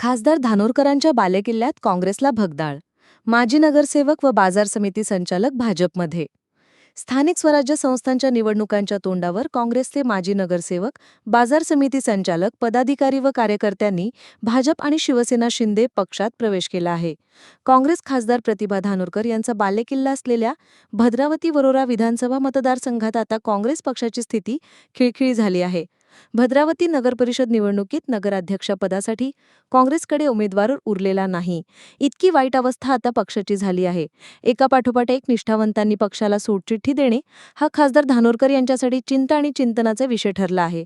खासदार धानोरकरांच्या बालेकिल्ल्यात काँग्रेसला भगदाळ माजी नगरसेवक व बाजार समिती संचालक भाजपमध्ये. स्थानिक स्वराज्य संस्थांच्या निवडणुकांच्या तोंडावर काँग्रेसचे माजी नगरसेवक बाजार समिती संचालक पदाधिकारी व कार्यकर्त्यांनी भाजप आणि शिवसेना शिंदे पक्षात प्रवेश केला आहे. काँग्रेस खासदार प्रतिभा धानोरकर यांचा बालेकिल्ला असलेल्या भद्रावती वरोरा विधानसभा मतदारसंघात आता काँग्रेस पक्षाची स्थिती खिळखिळी झाली आहे. भद्रावती नगरपरिषद निवडणुकीत नगराध्यक्षपदासाठी काँग्रेसकडे उमेदवार उरलेला नाही. इतकी वाईट अवस्था आता पक्षाची झाली आहे. एका पाठोपाठ एक निष्ठावंतांनी पक्षाला सोडचिठ्ठी देणे हा खासदार धानोरकर यांच्यासाठी चिंता आणि चिंतनाचा विषय ठरला आहे.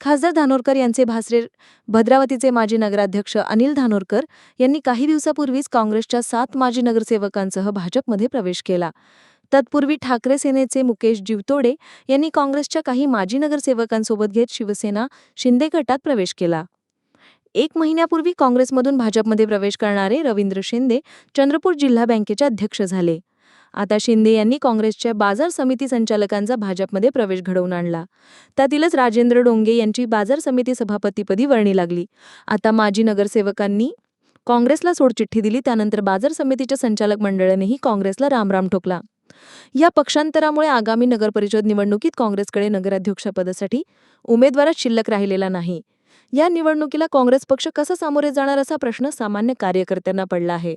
खासदार धानोरकर यांचे भासरे भद्रावतीचे माजी नगराध्यक्ष अनिल धानोरकर यांनी काही दिवसापूर्वीच काँग्रेसच्या सात माजी नगरसेवकांसह भाजपमध्ये प्रवेश केला. तत्पूर्वी ठाकरे सेनेचे मुकेश जीवतोडे यांनी काँग्रेसच्या काही माजी नगरसेवकांसोबत घेत शिवसेना शिंदे गटात प्रवेश केला. एक महिन्यापूर्वी काँग्रेसमधून भाजपमध्ये प्रवेश करणारे रवींद्र शिंदे चंद्रपूर जिल्हा बँकेचे अध्यक्ष झाले. आता शिंदे यांनी काँग्रेसच्या बाजार समिती संचालकांचा भाजपमध्ये प्रवेश घडवून आणला. त्यातीलच राजेंद्र डोंगे यांची बाजार समिती सभापतीपदी वर्णी लागली. आता माजी नगरसेवकांनी काँग्रेसला सोडचिठ्ठी दिली त्यानंतर बाजार समितीच्या संचालक मंडळानेही काँग्रेसला रामराम ठोकला. या पक्षांतरामुळे आगामी नगरपरिषद निवडणुकीत काँग्रेसकडे नगराध्यक्षपदासाठी उमेदवारच शिल्लक राहिलेला नाही. या निवडणुकीला काँग्रेस पक्ष कसा सामोरे जाणार असा प्रश्न सामान्य कार्यकर्त्यांना पडला आहे.